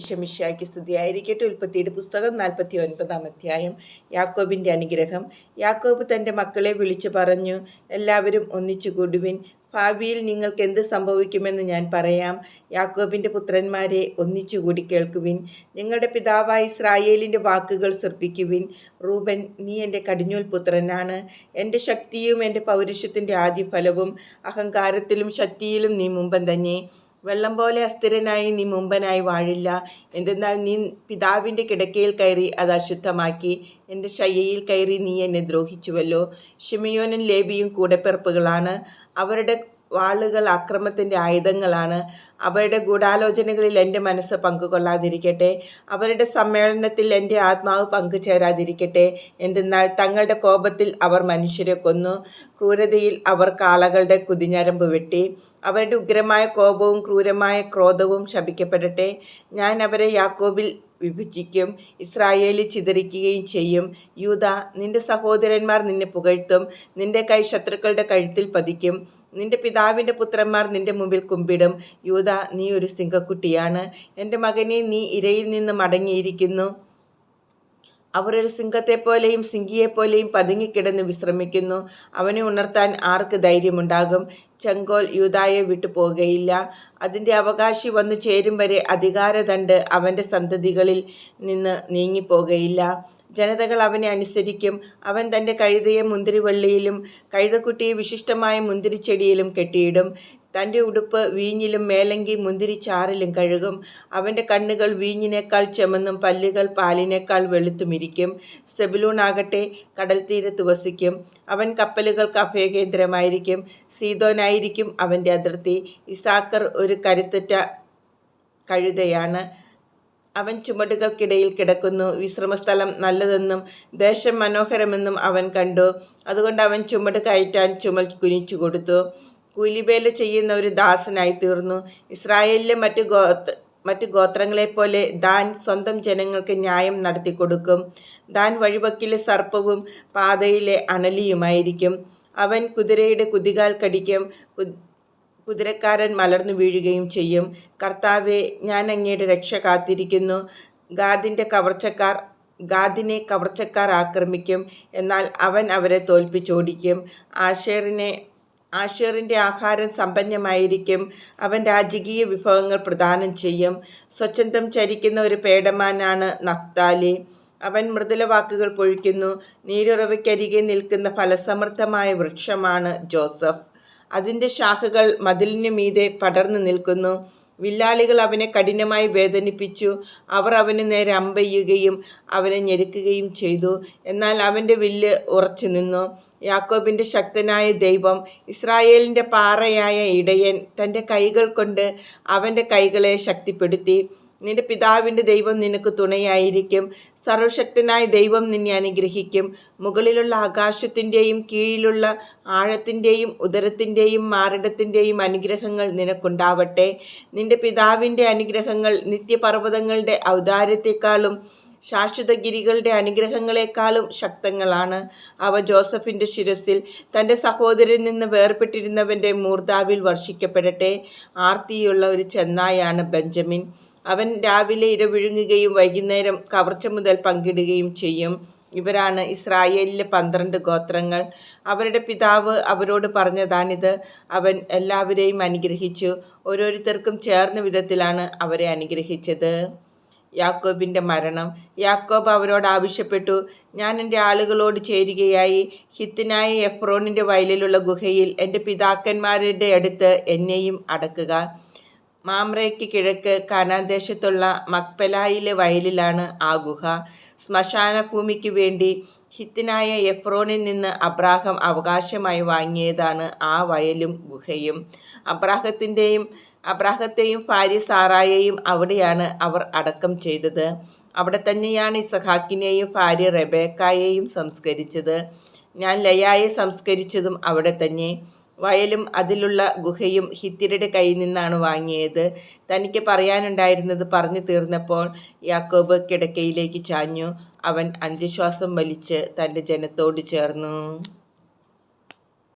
ഈശമിഷ്യായ്ക്ക് സ്തുതിയായിരിക്കട്ടെ. ഉൽപ്പത്തിയുടെ പുസ്തകം നാൽപ്പത്തി ഒൻപതാം അധ്യായം. യാക്കോബിന്റെ അനുഗ്രഹം. യാക്കോബ് തന്റെ മക്കളെ വിളിച്ചു പറഞ്ഞു എല്ലാവരും ഒന്നിച്ചു കൂടുവിൻ. ഭാവിയിൽ നിങ്ങൾക്ക് എന്ത് സംഭവിക്കുമെന്ന് ഞാൻ പറയാം. യാക്കോബിന്റെ പുത്രന്മാരെ ഒന്നിച്ചുകൂടി കേൾക്കുവിൻ. നിങ്ങളുടെ പിതാവായ ഇസ്രായേലിന്റെ വാക്കുകൾ ശ്രദ്ധിക്കുവിൻ. റൂബൻ നീ എന്റെ കടിഞ്ഞൂൽ പുത്രനാണ്. എന്റെ ശക്തിയും എന്റെ പൗരുഷത്തിന്റെ ആദ്യഫലവും അഹങ്കാരത്തിലും ശക്തിയിലും നീ മുമ്പം തന്നെ. വെള്ളം പോലെ അസ്ഥിരനായി നീ മുമ്പനായി വാഴില്ല. എന്തെന്നാൽ നീ പിതാവിന്റെ കിടക്കയിൽ കയറി അത് അശുദ്ധമാക്കി. എന്റെ ശയ്യയിൽ കയറി നീ എന്നെ ദ്രോഹിച്ചുവല്ലോ. ഷിമയോനും ലേബിയും കൂടെപ്പിറപ്പുകളാണ്. അവരുടെ വാളുകൾ അക്രമത്തിന്റെ ആയുധങ്ങളാണ്. അവരുടെ ഗൂഢാലോചനകളിൽ എന്റെ മനസ്സ് പങ്കുകൊള്ളാതിരിക്കട്ടെ. അവരുടെ സമ്മേളനത്തിൽ എന്റെ ആത്മാവ് പങ്കുചേരാതിരിക്കട്ടെ. എന്തെന്നാൽ തങ്ങളുടെ കോപത്തിൽ അവർ മനുഷ്യരെ കൊന്നു. ക്രൂരതയിൽ അവർ കാളകളുടെ കുതിഞ്ഞരമ്പ് വെട്ടി. അവരുടെ ഉഗ്രമായ കോപവും ക്രൂരമായ ക്രോധവും ശപിക്കപ്പെടട്ടെ. ഞാൻ അവരെ യാക്കോബിൽ വിഭജിക്കും. ഇസ്രായേലിൽ ചിതറിക്കുകയും ചെയ്യും. യൂത നിന്റെ സഹോദരന്മാർ നിന്നെ പുകഴ്ത്തും. നിന്റെ കൈ ശത്രുക്കളുടെ കഴുത്തിൽ പതിക്കും. നിന്റെ പിതാവിന്റെ പുത്രന്മാർ നിന്റെ മുമ്പിൽ കുമ്പിടും. യൂത നീ ഒരു സിംഹക്കുട്ടിയാണ്. എന്റെ മകനെ നീ ഇരയിൽ നിന്ന് മടങ്ങിയിരിക്കുന്നു. അവർ ഒരു സിംഹത്തെപ്പോലെയും സിംഗിയെപ്പോലെയും പതുങ്ങിക്കിടന്ന് വിശ്രമിക്കുന്നു. അവനെ ഉണർത്താൻ ആർക്ക് ധൈര്യമുണ്ടാകും? ചെങ്കോൽ യൂതായെ വിട്ടു പോകുകയില്ല അതിന്റെ അവകാശി വന്നു ചേരും വരെ അധികാരദണ്ട് അവന്റെ സന്തതികളിൽ നിന്ന് നീങ്ങിപ്പോകുകയില്ല ജനതകൾ അവനെ അനുസരിക്കും. അവൻ തന്റെ കഴുതയെ മുന്തിരിവള്ളിയിലും കഴുതക്കുട്ടിയെ വിശിഷ്ടമായ മുന്തിരിച്ചെടിയിലും കെട്ടിയിടും. തന്റെ ഉടുപ്പ് വീഞ്ഞിലും മേലങ്കി മുന്തിരിച്ചാറിലും കഴുകും. അവന്റെ കണ്ണുകൾ വീഞ്ഞിനേക്കാൾ ചെമന്നും പല്ലുകൾ പാലിനേക്കാൾ വെളുത്തുമിരിക്കും. സെബിലൂൺ ആകട്ടെ കടൽ തീരത്ത് വസിക്കും. അവൻ കപ്പലുകൾക്ക് അഭയകേന്ദ്രമായിരിക്കും. സീതോനായിരിക്കും അവന്റെ അതിർത്തി. ഇസാക്കർ ഒരു കരുത്തുറ്റ കഴുതയാണ്. അവൻ ചുമടുകൾക്കിടയിൽ കിടക്കുന്നു. വിശ്രമസ്ഥലം നല്ലതെന്നും ദേശം മനോഹരമെന്നും അവൻ കണ്ടു. അതുകൊണ്ട് അവൻ ചുമട് കയറ്റാൻ ചുമൽ കുനിച്ചു കൊടുത്തു. കൂലിവേല ചെയ്യുന്ന ഒരു ദാസനായി തീർന്നു. ഇസ്രായേലിലെ മറ്റു ഗോത്ര മറ്റു ഗോത്രങ്ങളെപ്പോലെ ദാൻ സ്വന്തം ജനങ്ങൾക്ക് ന്യായം നടത്തി കൊടുക്കും ദാൻ വഴിവക്കിലെ സർപ്പവും പാതയിലെ അണലിയുമായിരിക്കും. അവൻ കുതിരയുടെ കുതികാൽ കടിക്കും. കുതിരക്കാരൻ മലർന്നു വീഴുകയും ചെയ്യും. കർത്താവെ ഞാൻ അങ്ങയുടെ രക്ഷ കാത്തിരിക്കുന്നു. ഗാദിന്റെ കവർച്ചക്കാർ ഗാദിനെ കവർച്ചക്കാർ ആക്രമിക്കും. എന്നാൽ അവൻ അവരെ തോൽപ്പിച്ചോടിക്കും. ആഷേറിനെ ആഷേറിന്റെ ആഹാരം സമ്പന്നമായിരിക്കും. അവൻ രാജകീയ വിഭവങ്ങൾ പ്രദാനം ചെയ്യും. സ്വച്ഛന്തം ചരിക്കുന്ന ഒരു പേടമാനാണ് നഫ്താലി. അവൻ മൃദുല വാക്കുകൾ പൊഴിക്കുന്നു. നീരുറവയ്ക്കരികെ നിൽക്കുന്ന ഫലസമൃദ്ധമായ വൃക്ഷമാണ് ജോസഫ്. അതിന്റെ ശാഖകൾ മതിലിന് മീതെ പടർന്നു നിൽക്കുന്നു. വില്ലാളികൾ അവനെ കഠിനമായി വേദനിപ്പിച്ചു. അവർ അവന് നേരെ അമ്പെയ്യുകയും അവനെ ഞെരുക്കുകയും ചെയ്തു. എന്നാൽ അവന്റെ വില്ല് ഉറച്ചു നിന്നു. യാക്കോബിന്റെ ശക്തനായ ദൈവം ഇസ്രായേലിന്റെ പാറയായ ഇടയൻ തന്റെ കൈകൾ കൊണ്ട് അവന്റെ കൈകളെ ശക്തിപ്പെടുത്തി. നിന്റെ പിതാവിന്റെ ദൈവം നിനക്ക് തുണയായിരിക്കും. സർവശക്തനായ ദൈവം നിന്നെ അനുഗ്രഹിക്കും. മുകളിലുള്ള ആകാശത്തിന്റെയും കീഴിലുള്ള ആഴത്തിന്റെയും ഉദരത്തിന്റെയും മാറിടത്തിന്റെയും അനുഗ്രഹങ്ങൾ നിനക്കുണ്ടാവട്ടെ. നിന്റെ പിതാവിന്റെ അനുഗ്രഹങ്ങൾ നിത്യപർവതങ്ങളുടെ ഔദാര്യത്തെക്കാളും ശാശ്വതഗിരികളുടെ അനുഗ്രഹങ്ങളെക്കാളും ശക്തങ്ങളാണ്. അവ ജോസഫിന്റെ ശിരസിൽ തന്റെ സഹോദരൻ നിന്ന് വേർപെട്ടിരുന്നവന്റെ മൂർധാവിൽ വർഷിക്കപ്പെടട്ടെ. ആർത്തിയുള്ള ഒരു ചെന്നായാണ് ബെഞ്ചമിൻ. അവൻ രാവിലെ ഇരവിഴുങ്ങുകയും വൈകുന്നേരം കവർച്ച മുതൽ പങ്കിടുകയും ചെയ്യും. ഇവരാണ് ഇസ്രായേലിലെ പന്ത്രണ്ട് ഗോത്രങ്ങൾ. അവരുടെ പിതാവ് അവരോട് പറഞ്ഞതാണിത്. അവൻ എല്ലാവരെയും അനുഗ്രഹിച്ചു. ഓരോരുത്തർക്കും ചേർന്ന വിധത്തിലാണ് അവരെ അനുഗ്രഹിച്ചത്. യാക്കോബിന്റെ മരണം. യാക്കോബ് അവരോട് ആവശ്യപ്പെട്ടു. ഞാൻ എന്റെ ആളുകളോട് ചേരുകയായി. ഹിത്തിനായ എഫ്രോണിന്റെ വയലിലുള്ള ഗുഹയിൽ എന്റെ പിതാക്കന്മാരുടെ അടുത്ത് എന്നെയും അടക്കുക. മാമ്രയ്ക്ക് കിഴക്ക് കാനാദേശത്തുള്ള മക്പലായിലെ വയലിലാണ് ആ ഗുഹ ശ്മശാന ഭൂമിക്ക് വേണ്ടി ഹിത്തിനായ എഫ്രോണിൽ നിന്ന് അബ്രാഹം അവകാശമായി വാങ്ങിയതാണ് ആ വയലും ഗുഹയും. അബ്രാഹത്തിന്റെയും അബ്രാഹത്തെയും ഭാര്യ സാറായെയും അവിടെയാണ് അവർ അടക്കം ചെയ്തത്. അവിടെ തന്നെയാണ് ഇസഹാക്കിനെയും ഭാര്യ റെബേക്കായെയും സംസ്കരിച്ചത്. ഞാൻ ലയായെ സംസ്കരിച്ചതും അവിടെ തന്നെ. വയലും അതിലുള്ള ഗുഹയും ഹിത്തിരുടെ കയ്യിൽ നിന്നാണ് വാങ്ങിയത്. തനിക്ക് പറയാനുണ്ടായിരുന്നത് പറഞ്ഞു തീർന്നപ്പോൾ യാക്കോബ് കിടക്കയിലേക്ക് ചാഞ്ഞു. അവൻ അന്ത്യശ്വാസം വലിച്ച് തന്റെ ജനത്തോട് ചേർന്നു.